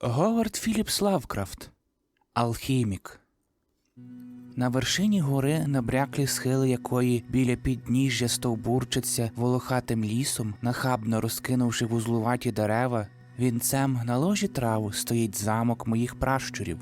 Говард Філіпс Лавкрафт Алхімік. На вершині гори, набряклі схили якої біля підніжжя стовбурчаться волохатим лісом, нахабно розкинувши вузлуваті дерева, вінцем на ложі траву стоїть замок моїх пращурів.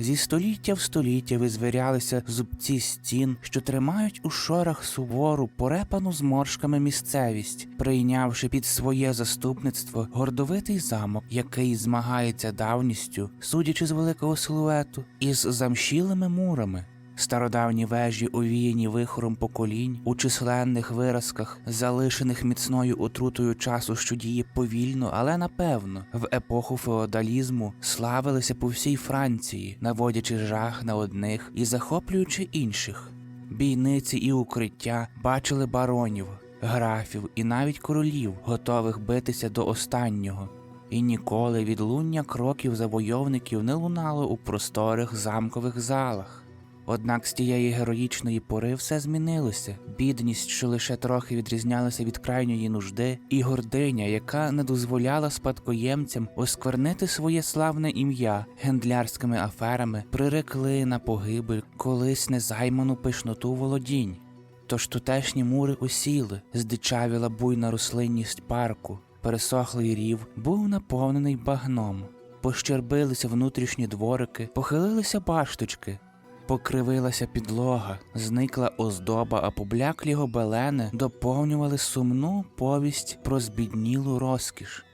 Зі століття в століття визвірялися зубці стін, що тримають у шорах сувору, порепану зморшками місцевість, прийнявши під своє заступництво гордовитий замок, який змагається давністю, судячи з великого силуету, із замшілими мурами. Стародавні вежі, овіяні вихором поколінь, у численних виразках, залишених міцною отрутою часу, що діє повільно, але напевно, в епоху феодалізму славилися по всій Франції, наводячи жах на одних і захоплюючи інших. Бійниці і укриття бачили баронів, графів і навіть королів, готових битися до останнього. І ніколи відлуння кроків завойовників не лунало у просторих замкових залах. Однак з тієї героїчної пори все змінилося. Бідність, що лише трохи відрізнялася від крайньої нужди, і гординя, яка не дозволяла спадкоємцям осквернити своє славне ім'я гендлярськими аферами, прирекли на погибель колись незайману пишноту володінь. Тож тутешні мури осіли, здичавіла буйна рослинність парку, пересохлий рів був наповнений багном. Пощербилися внутрішні дворики, похилилися башточки, Покривилася підлога, зникла оздоба, а побляклі гобелени доповнювали сумну повість про збіднілу розкіш.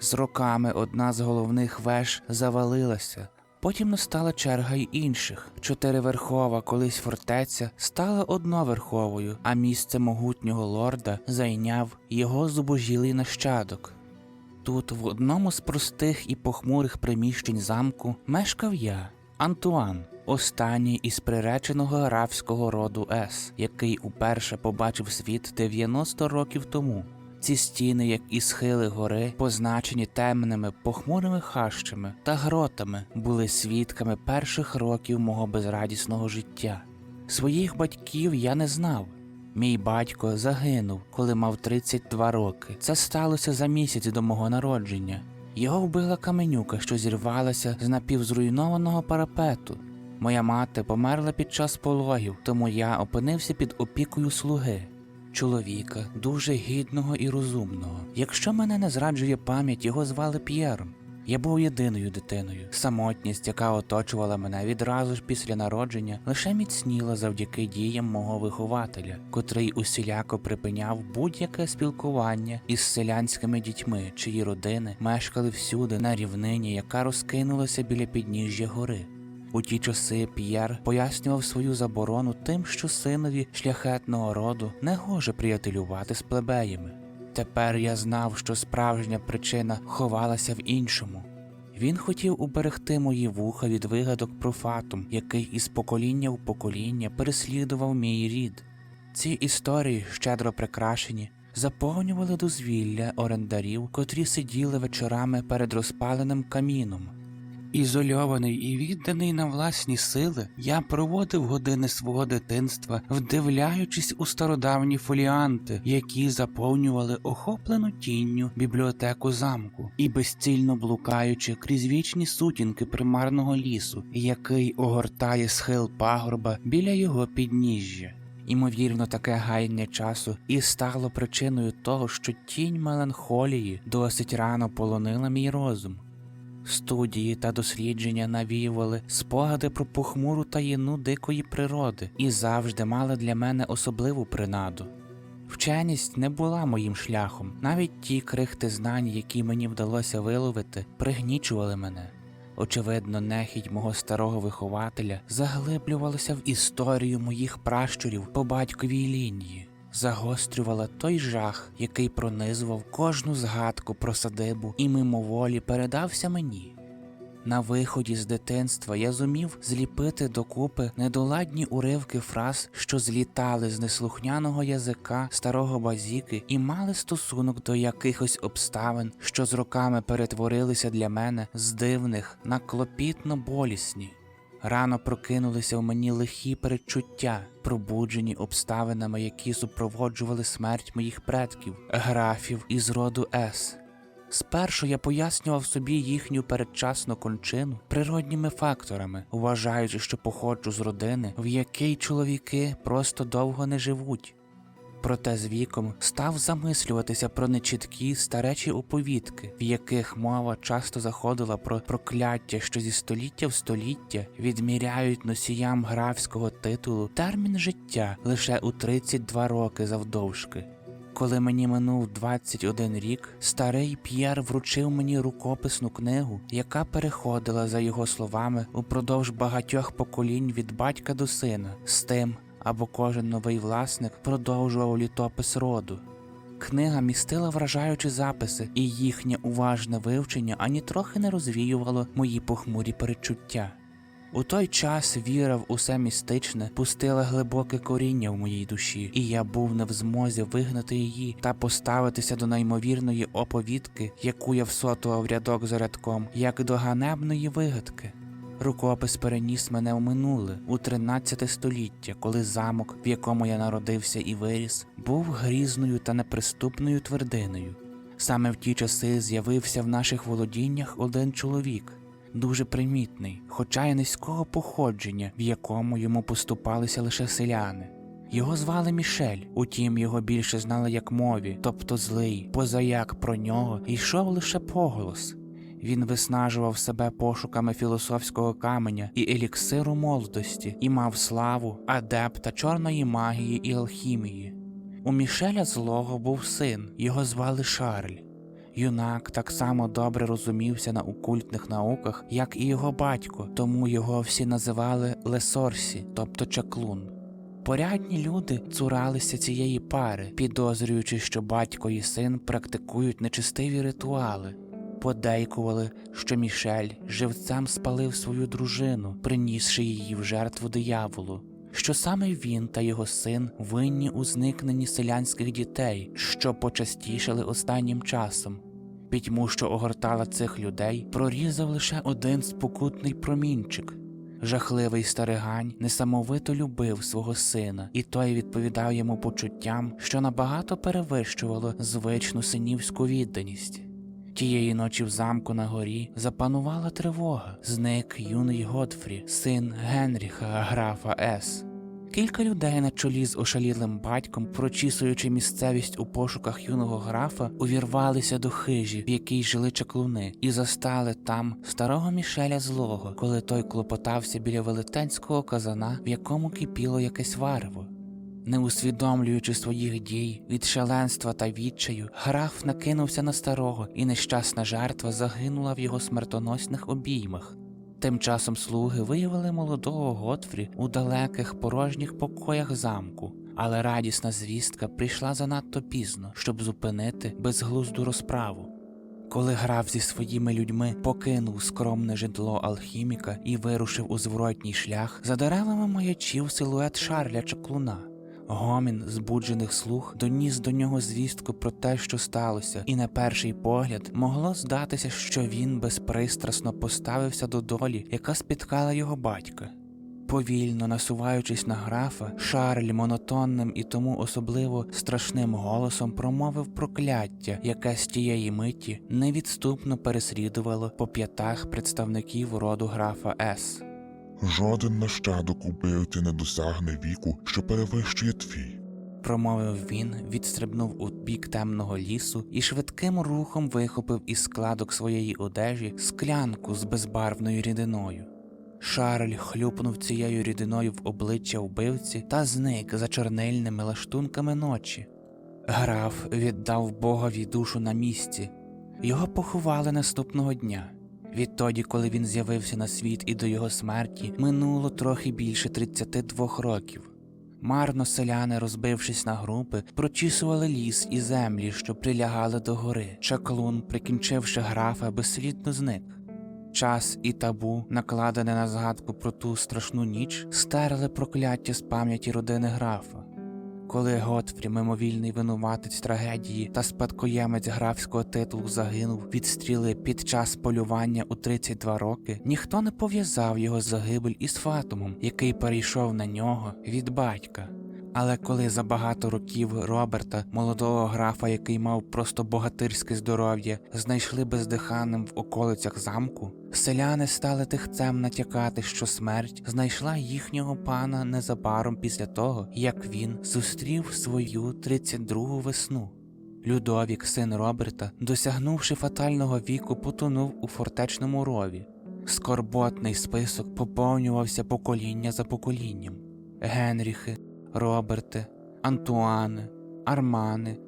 З роками одна з головних веж завалилася, потім настала черга й інших. Чотириверхова колись фортеця стала одноверховою, а місце могутнього лорда зайняв його зубожілий нащадок. Тут, в одному з простих і похмурих приміщень замку, мешкав я, Антуан, останній із приреченого графського роду С, який уперше побачив світ 90 років тому. Ці стіни, як і схили гори, позначені темними похмурими хащами та гротами, були свідками перших років мого безрадісного життя. Своїх батьків я не знав. Мій батько загинув, коли мав 32 роки. Це сталося за місяць до мого народження. Його вбила каменюка, що зірвалася з напівзруйнованого парапету. Моя мати померла під час пологів, тому я опинився під опікою слуги, чоловіка, дуже гідного і розумного. Якщо мене не зраджує пам'ять, його звали П'єром. Я був єдиною дитиною. Самотність, яка оточувала мене відразу ж після народження, лише міцніла завдяки діям мого вихователя, котрий усіляко припиняв будь-яке спілкування із селянськими дітьми, чиї родини мешкали всюди на рівнині, яка розкинулася біля підніжжя гори. У ті часи П'єр пояснював свою заборону тим, що синові шляхетного роду не гоже приятелювати з плебеями. Тепер я знав, що справжня причина ховалася в іншому. Він хотів уберегти мої вуха від вигадок про фатум, який із покоління в покоління переслідував мій рід. Ці історії, щедро прикрашені, заповнювали дозвілля орендарів, котрі сиділи вечорами перед розпаленим каміном. Ізольований і відданий на власні сили, я проводив години свого дитинства, вдивляючись у стародавні фоліанти, які заповнювали охоплену тінню бібліотеку замку, і безцільно блукаючи крізь вічні сутінки примарного лісу, який огортає схил пагорба біля його підніжжя. Імовірно, таке гаяння часу і стало причиною того, що тінь меланхолії досить рано полонила мій розум. Студії та дослідження навіювали спогади про похмуру таїну дикої природи і завжди мали для мене особливу принаду. Вченість не була моїм шляхом, навіть ті крихти знань, які мені вдалося виловити, пригнічували мене. Очевидно, нехідь мого старого вихователя заглиблювалася в історію моїх пращурів по батьковій лінії загострювала той жах, який пронизував кожну згадку про садибу і мимоволі передався мені. На виході з дитинства я зумів зліпити докупи недоладні уривки фраз, що злітали з неслухняного язика старого базіки і мали стосунок до якихось обставин, що з роками перетворилися для мене з дивних на клопітно болісні. Рано прокинулися в мені лихі перечуття, пробуджені обставинами, які супроводжували смерть моїх предків, графів із роду С. Спершу я пояснював собі їхню передчасну кончину природніми факторами, вважаючи, що походжу з родини, в якій чоловіки просто довго не живуть. Проте з віком став замислюватися про нечіткі старечі оповідки, в яких мова часто заходила про прокляття, що зі століття в століття відміряють носіям графського титулу термін життя лише у 32 роки завдовжки. Коли мені минув 21 рік, старий П'єр вручив мені рукописну книгу, яка переходила, за його словами, упродовж багатьох поколінь від батька до сина, з тим, або кожен новий власник продовжував літопис роду. Книга містила вражаючі записи, і їхнє уважне вивчення ані трохи не розвіювало мої похмурі перечуття. У той час віра в усе містичне пустила глибоке коріння в моїй душі, і я був не в змозі вигнати її та поставитися до неймовірної оповідки, яку я всотував рядок за рядком, як до ганебної вигадки. Рукопис переніс мене в минуле, у 13 століття, коли замок, в якому я народився і виріс, був грізною та неприступною твердиною. Саме в ті часи з'явився в наших володіннях один чоловік, дуже примітний, хоча й низького походження, в якому йому поступалися лише селяни. Його звали Мішель, утім його більше знали як мові, тобто злий, позаяк про нього йшов лише поголос. Він виснажував себе пошуками філософського каменя і еліксиру молодості і мав славу адепта чорної магії і алхімії. У Мішеля злого був син, його звали Шарль. Юнак так само добре розумівся на окультних науках, як і його батько, тому його всі називали Лесорсі, тобто чаклун. Порядні люди цуралися цієї пари, підозрюючи, що батько і син практикують нечистиві ритуали. Подейкували, що Мішель живцем спалив свою дружину, принісши її в жертву дияволу, що саме він та його син винні у зникненні селянських дітей, що почастішали останнім часом. Пітьму, що огортала цих людей, прорізав лише один спокутний промінчик. Жахливий старигань несамовито любив свого сина, і той відповідав йому почуттям, що набагато перевищувало звичну синівську відданість. Тієї ночі в замку на горі запанувала тривога. Зник юний Годфрі, син Генріха, графа С. Кілька людей на чолі з ошалілим батьком, прочісуючи місцевість у пошуках юного графа, увірвалися до хижі, в якій жили чаклуни, і застали там старого Мішеля злого, коли той клопотався біля велетенського казана, в якому кипіло якесь варево. Не усвідомлюючи своїх дій від шаленства та відчаю, граф накинувся на старого, і нещасна жертва загинула в його смертоносних обіймах. Тим часом слуги виявили молодого Готфрі у далеких порожніх покоях замку, але радісна звістка прийшла занадто пізно, щоб зупинити безглузду розправу. Коли граф зі своїми людьми покинув скромне житло алхіміка і вирушив у зворотній шлях, за деревами маячив силует Шарля Чаклуна. Гомін збуджених слух доніс до нього звістку про те, що сталося, і на перший погляд могло здатися, що він безпристрасно поставився до долі, яка спіткала його батька. Повільно насуваючись на графа, Шарль монотонним і тому особливо страшним голосом промовив прокляття, яке з тієї миті невідступно переслідувало по п'ятах представників роду графа С. Жоден нащадок убивти не досягне віку, що перевищує твій. промовив він, відстрибнув у бік темного лісу і швидким рухом вихопив із складок своєї одежі склянку з безбарвною рідиною. Шарль хлюпнув цією рідиною в обличчя вбивці та зник за чорнильними лаштунками ночі. Граф віддав богові душу на місці. Його поховали наступного дня. Відтоді, коли він з'явився на світ і до його смерті, минуло трохи більше 32 років. Марно селяни, розбившись на групи, прочісували ліс і землі, що прилягали до гори. Чаклун, прикінчивши графа, безслідно зник. Час і табу, накладене на згадку про ту страшну ніч, стерли прокляття з пам'яті родини графа. Коли Готфрі, мимовільний винуватець трагедії та спадкоємець графського титулу загинув від стріли під час полювання у 32 роки, ніхто не пов'язав його загибель із Фатумом, який перейшов на нього від батька. Але коли за багато років Роберта, молодого графа, який мав просто богатирське здоров'я, знайшли бездиханим в околицях замку, селяни стали тихцем натякати, що смерть знайшла їхнього пана незабаром після того, як він зустрів свою 32-гу весну. Людовік, син Роберта, досягнувши фатального віку, потонув у фортечному рові. Скорботний список поповнювався покоління за поколінням. Генріхи, Роберти, Антуани, Армани,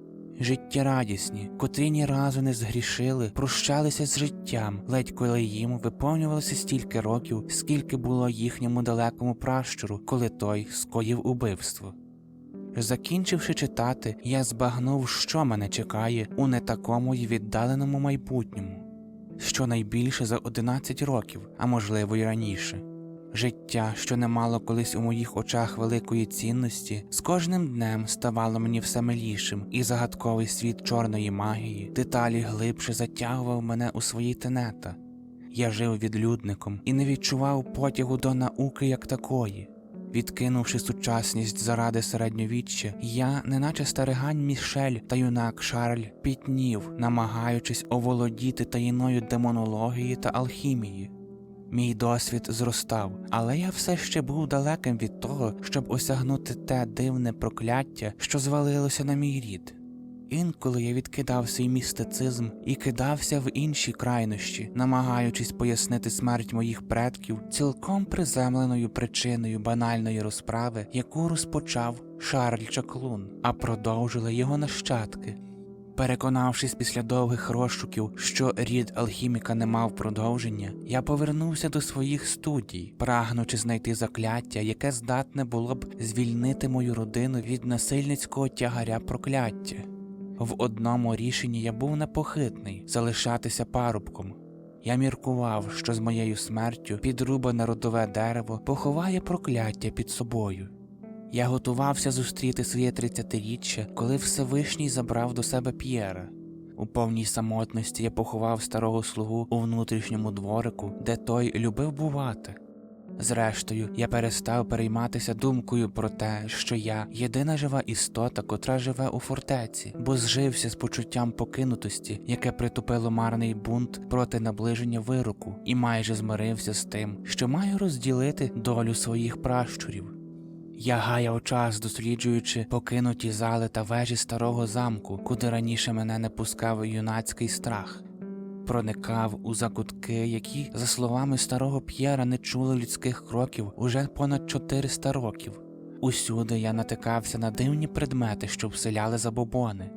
життєрадісні, котрі ні разу не згрішили, прощалися з життям, ледь коли їм виповнювалося стільки років, скільки було їхньому далекому пращуру, коли той скоїв убивство. Закінчивши читати, я збагнув, що мене чекає у не такому й віддаленому майбутньому, щонайбільше за 11 років, а можливо й раніше. Життя, що не мало колись у моїх очах великої цінності, з кожним днем ставало мені все милішим, і загадковий світ чорної магії деталі глибше затягував мене у свої тенета. Я жив відлюдником і не відчував потягу до науки як такої. Відкинувши сучасність заради середньовіччя, я, неначе старигань Мішель та юнак Шарль, пітнів, намагаючись оволодіти таїною демонології та алхімії. Мій досвід зростав, але я все ще був далеким від того, щоб осягнути те дивне прокляття, що звалилося на мій рід. Інколи я відкидав свій містицизм і кидався в інші крайнощі, намагаючись пояснити смерть моїх предків цілком приземленою причиною банальної розправи, яку розпочав Шарль Чаклун, а продовжили його нащадки. Переконавшись після довгих розшуків, що рід алхіміка не мав продовження, я повернувся до своїх студій, прагнучи знайти закляття, яке здатне було б звільнити мою родину від насильницького тягаря прокляття. В одному рішенні я був непохитний залишатися парубком. Я міркував, що з моєю смертю підрубане родове дерево поховає прокляття під собою. Я готувався зустріти своє тридцятиріччя, коли Всевишній забрав до себе П'єра. У повній самотності я поховав старого слугу у внутрішньому дворику, де той любив бувати. Зрештою, я перестав перейматися думкою про те, що я єдина жива істота, котра живе у фортеці, бо зжився з почуттям покинутості, яке притупило марний бунт проти наближення вироку, і майже змирився з тим, що маю розділити долю своїх пращурів. Я гаяв час, досліджуючи покинуті зали та вежі старого замку, куди раніше мене не пускав юнацький страх. Проникав у закутки, які, за словами старого П'єра, не чули людських кроків уже понад 400 років. Усюди я натикався на дивні предмети, що вселяли забобони.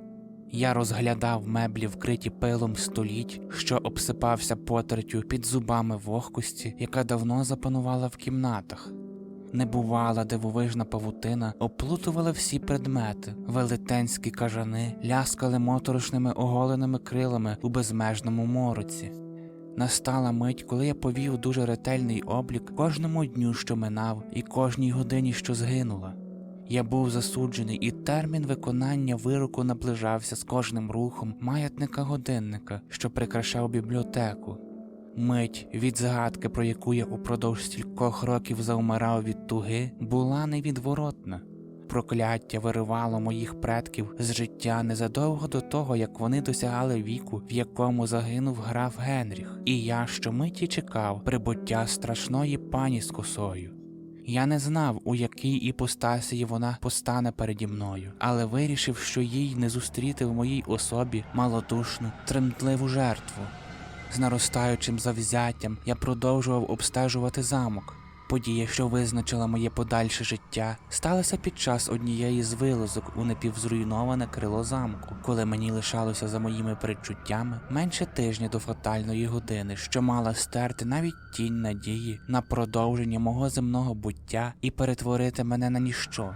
Я розглядав меблі, вкриті пилом століть, що обсипався потертю під зубами вогкості, яка давно запанувала в кімнатах. Небувала дивовижна павутина оплутувала всі предмети, велетенські кажани ляскали моторошними оголеними крилами у безмежному мороці. Настала мить, коли я повів дуже ретельний облік кожному дню, що минав, і кожній годині, що згинула. Я був засуджений, і термін виконання вироку наближався з кожним рухом маятника годинника, що прикрашав бібліотеку. Мить від згадки, про яку я упродовж стількох років заумирав від туги, була невідворотна. Прокляття виривало моїх предків з життя незадовго до того, як вони досягали віку, в якому загинув граф Генріх, і я щомиті чекав прибуття страшної пані з косою. Я не знав, у якій іпостасії вона постане переді мною, але вирішив, що їй не зустріти в моїй особі малодушну, тремтливу жертву. З наростаючим завзяттям я продовжував обстежувати замок. Подія, що визначила моє подальше життя, сталася під час однієї з вилазок у напівзруйноване крило замку, коли мені лишалося за моїми передчуттями менше тижня до фатальної години, що мала стерти навіть тінь надії на продовження мого земного буття і перетворити мене на ніщо.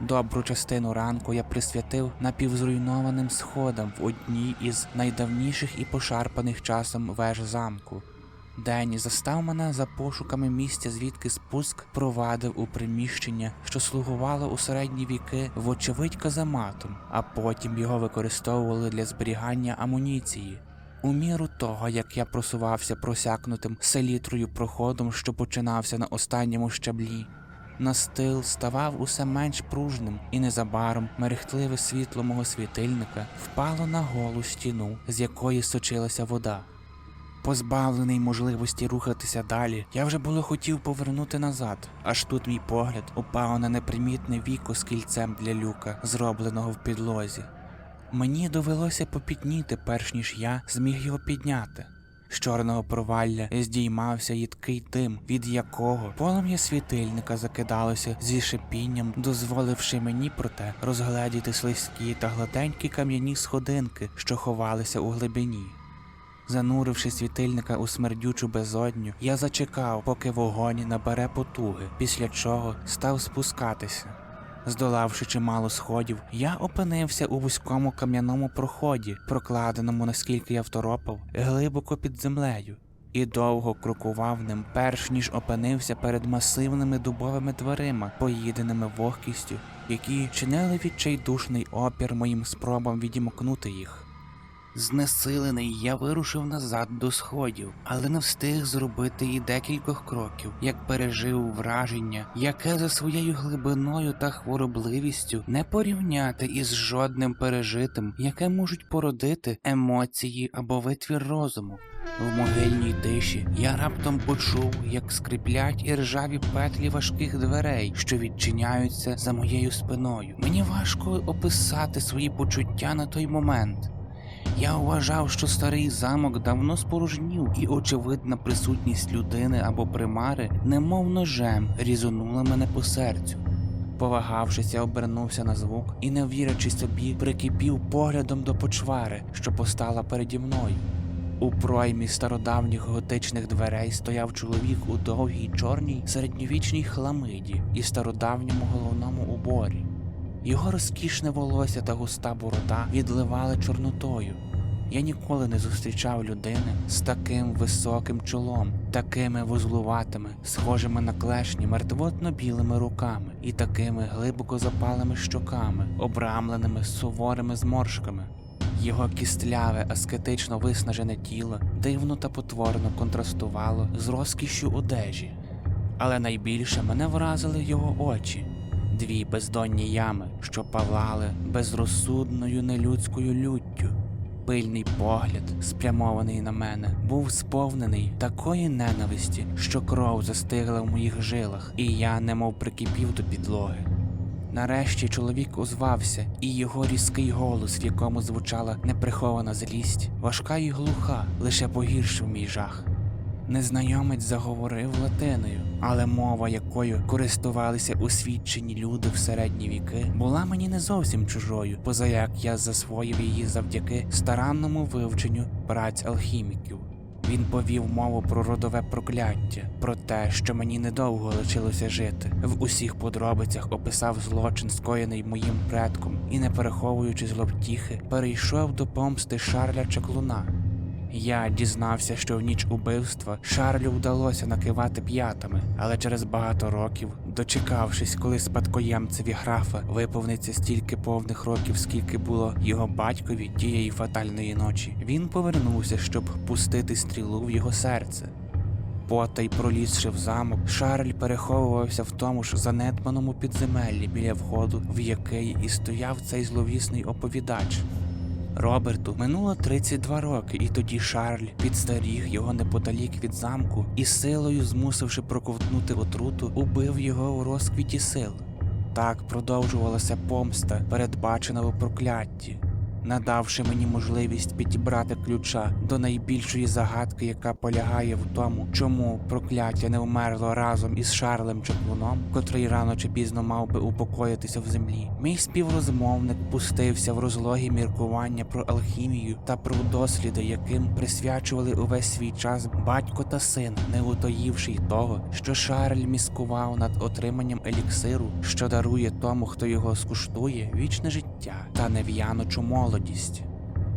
Добру частину ранку я присвятив напівзруйнованим сходам в одній із найдавніших і пошарпаних часом веж замку. День застав мене за пошуками місця, звідки спуск провадив у приміщення, що слугувало у середні віки, вочевидь казематом, а потім його використовували для зберігання амуніції. У міру того, як я просувався просякнутим селітрою проходом, що починався на останньому щаблі, Настил ставав усе менш пружним, і незабаром мерехтливе світло мого світильника впало на голу стіну, з якої сочилася вода. Позбавлений можливості рухатися далі, я вже було хотів повернути назад, аж тут мій погляд упав на непримітне віко з кільцем для люка, зробленого в підлозі. Мені довелося попітніти, перш ніж я зміг його підняти. З чорного провалля здіймався їдкий дим, від якого полум'я світильника закидалося зі шипінням, дозволивши мені проте розгледіти слизькі та гладенькі кам'яні сходинки, що ховалися у глибині. Зануривши світильника у смердючу безодню, я зачекав, поки вогонь набере потуги, після чого став спускатися. Здолавши чимало сходів, я опинився у вузькому кам'яному проході, прокладеному, наскільки я второпав, глибоко під землею, і довго крокував ним, перш ніж опинився перед масивними дубовими дверима, поїденими вогкістю, які чинили відчайдушний опір моїм спробам відімкнути їх. Знесилений, я вирушив назад до сходів, але не встиг зробити і декількох кроків, як пережив враження, яке за своєю глибиною та хворобливістю не порівняти із жодним пережитим, яке можуть породити емоції або витвір розуму. В могильній тиші я раптом почув, як скриплять і ржаві петлі важких дверей, що відчиняються за моєю спиною. Мені важко описати свої почуття на той момент. Я вважав, що старий замок давно спорожнів, і очевидна присутність людини або примари, немов ножем, різонула мене по серцю. Повагавшись, я обернувся на звук і, не вірячи собі, прикипів поглядом до почвари, що постала переді мною. У проймі стародавніх готичних дверей стояв чоловік у довгій чорній середньовічній хламиді і стародавньому головному уборі. Його розкішне волосся та густа борода відливали чорнотою. Я ніколи не зустрічав людини з таким високим чолом, такими вузлуватими, схожими на клешні мертвотно білими руками і такими глибоко запалими щоками, обрамленими суворими зморшками. Його кістляве, аскетично виснажене тіло дивно та потворно контрастувало з розкішшю одежі. Але найбільше мене вразили його очі, дві бездонні ями, що палали безрозсудною нелюдською люттю. Пильний погляд, спрямований на мене, був сповнений такої ненависті, що кров застигла в моїх жилах, і я немов прикипів до підлоги. Нарешті чоловік озвався, і його різкий голос, в якому звучала неприхована злість, важка і глуха, лише погіршив мій жах. Незнайомець заговорив латиною, але мова, якою користувалися освічені люди в середні віки, була мені не зовсім чужою, поза як я засвоїв її завдяки старанному вивченню праць алхіміків. Він повів мову про родове прокляття, про те, що мені недовго лишилося жити. В усіх подробицях описав злочин, скоєний моїм предком, і, не переховуючи зловтіхи, перейшов до помсти Шарля Чаклуна. Я дізнався, що в ніч убивства Шарлю вдалося накивати п'ятами, але через багато років, дочекавшись, коли спадкоємцеві графа виповниться стільки повних років, скільки було його батькові тієї фатальної ночі, він повернувся, щоб пустити стрілу в його серце. Потай пролізши в замок, Шарль переховувався в тому ж занедбаному підземеллі біля входу, в який і стояв цей зловісний оповідач. Роберту минуло 32 роки, і тоді Шарль підстаріг його неподалік від замку і силою, змусивши проковтнути отруту, убив його у розквіті сил. Так продовжувалася помста, передбачена у прокляття, надавши мені можливість підібрати ключа до найбільшої загадки, яка полягає в тому, чому прокляття не вмерло разом із Шарлем Чаклуном, котрий рано чи пізно мав би упокоїтися в землі. Мій співрозмовник пустився в розлогі міркування про алхімію та про досліди, яким присвячували увесь свій час батько та син, не утаївши й того, що Шарль міскував над отриманням еліксиру, що дарує тому, хто його скуштує, вічне життя та нев'яночу молодість.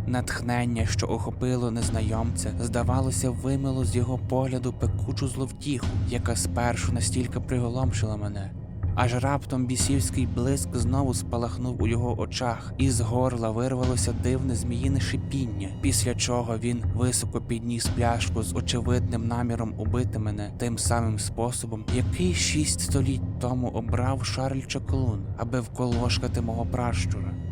Натхнення, що охопило незнайомця, здавалося, вимило з його погляду пекучу зловтіху, яка спершу настільки приголомшила мене. Аж раптом бісівський блиск знову спалахнув у його очах, і з горла вирвалося дивне зміїне шипіння, після чого він високо підніс пляшку з очевидним наміром убити мене тим самим способом, який шість століть тому обрав Шарль Чаклун, аби вколошкати мого пращура.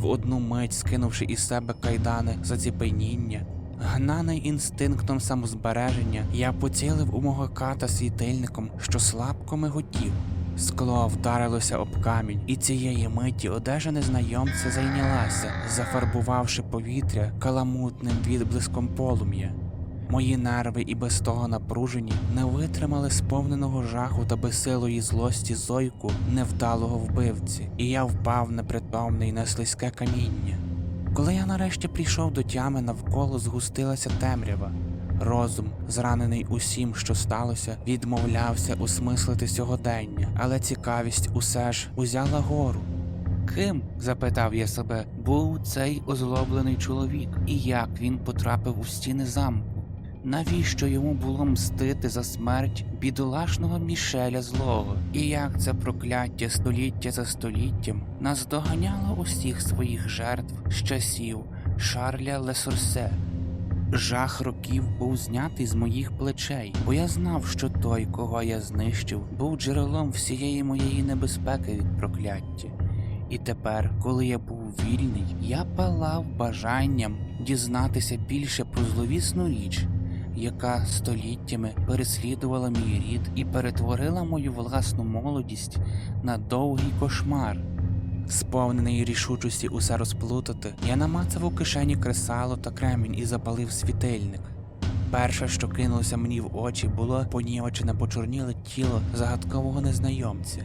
В одну мить скинувши із себе кайдани заціпеніння, гнаний інстинктом самозбереження, я поцілив у мого ката світильником, що слабко миготів. Скло вдарилося об камінь, і цієї миті одежа незнайомця зайнялася, зафарбувавши повітря каламутним відблиском полум'я. Мої нерви і без того напружені не витримали сповненого жаху та безсилої злості зойку невдалого вбивці, і я впав непритомний на слизьке каміння. Коли я нарешті прийшов до тями, навколо згустилася темрява. Розум, зранений усім, що сталося, відмовлявся осмислити сьогодення, але цікавість усе ж узяла гору. Ким, запитав я себе, був цей озлоблений чоловік, і як він потрапив у стіни замку? Навіщо йому було мстити за смерть бідолашного Мішеля злого? І як це прокляття століття за століттям наздоганяло усіх своїх жертв з часів Шарля Лесорсе? Жах років був знятий з моїх плечей, бо я знав, що той, кого я знищив, був джерелом всієї моєї небезпеки від прокляття. І тепер, коли я був вільний, я палав бажанням дізнатися більше про зловісну річ, яка століттями переслідувала мій рід і перетворила мою власну молодість на довгий кошмар. Сповнений рішучості усе розплутати, я намацав у кишені кресало та кремінь і запалив світильник. Перше, що кинулося мені в очі, було понівечене почорніле тіло загадкового незнайомця.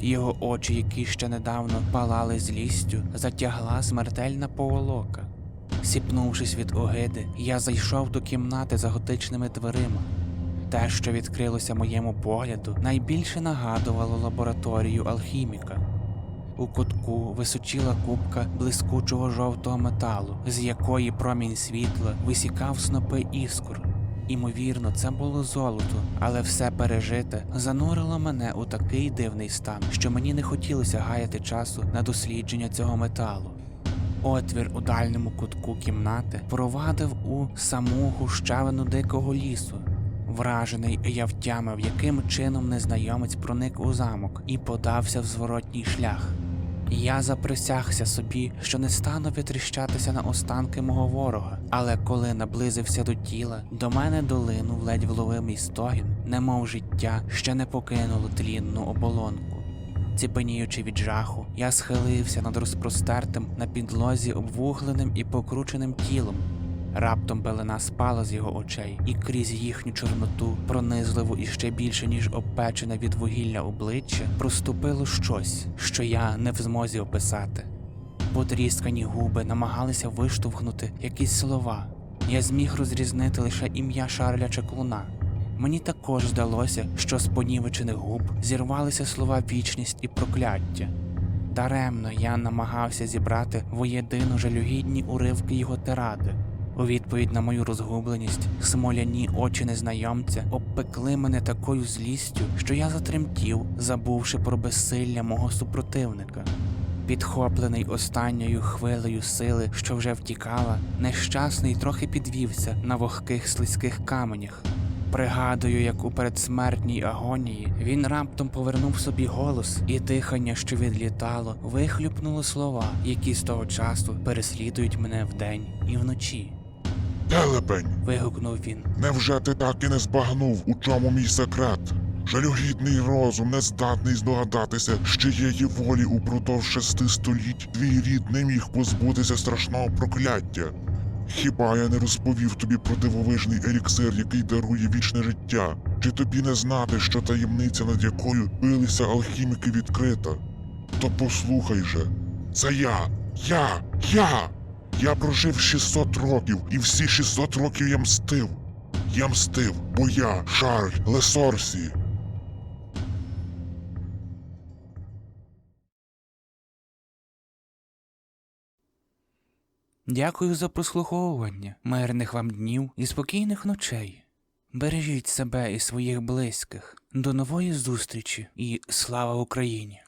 Його очі, які ще недавно палали злістю, затягла смертельна поволока. Сіпнувшись від огиди, я зайшов до кімнати за готичними дверима. Те, що відкрилося моєму погляду, найбільше нагадувало лабораторію алхіміка. У кутку височила кубка блискучого жовтого металу, з якої промінь світла висікав снопи іскор. Імовірно, це було золото, але все пережите занурило мене у такий дивний стан, що мені не хотілося гаяти часу на дослідження цього металу. Отвір у дальньому кутку кімнати провадив у саму гущавину дикого лісу. Вражений, я втямив, яким чином незнайомець проник у замок і подався в зворотній шлях. Я заприсягся собі, що не стану витріщатися на останки мого ворога, але коли наблизився до тіла, до мене долинув ледь вловимий стогін, немов життя ще не покинуло тлінну оболонку. Ціпеніючи від жаху, я схилився над розпростертим на підлозі обвугленим і покрученим тілом. Раптом пелена спала з його очей, і крізь їхню чорноту, пронизливу і ще більше, ніж обпечене від вугілля обличчя, проступило щось, що я не в змозі описати. Потріскані губи намагалися виштовхнути якісь слова. Я зміг розрізнити лише ім'я Шарля Чаклуна. Мені також здалося, що з понівечених губ зірвалися слова вічність і прокляття. Даремно я намагався зібрати воєдину жалюгідні уривки його тиради. У відповідь на мою розгубленість, смоляні очі незнайомця обпекли мене такою злістю, що я затремтів, забувши про безсилля мого супротивника. Підхоплений останньою хвилею сили, що вже втікала, нещасний трохи підвівся на вогких слизьких каменях. Пригадую, як у передсмертній агонії він раптом повернув собі голос, і дихання, що відлітало, вихлюпнуло слова, які з того часу переслідують мене вдень і вночі. Телепень, Вигукнув він. невже ти так і не збагнув, у чому мій секрет? Жалюгідний розум не здатний здогадатися, з чиєї волі упродовж шести століть твій рід не міг позбутися страшного прокляття. Хіба я не розповів тобі про дивовижний еліксир, який дарує вічне життя? Чи тобі не знати, що таємниця, над якою билися алхіміки відкрита? То послухай же, це я, я, я! Я прожив 600 років, і всі 600 років я мстив. Я мстив, бо я Шарль Лесорсі. Дякую за прослуховування, мирних вам днів і спокійних ночей. Бережіть себе і своїх близьких. До нової зустрічі і слава Україні!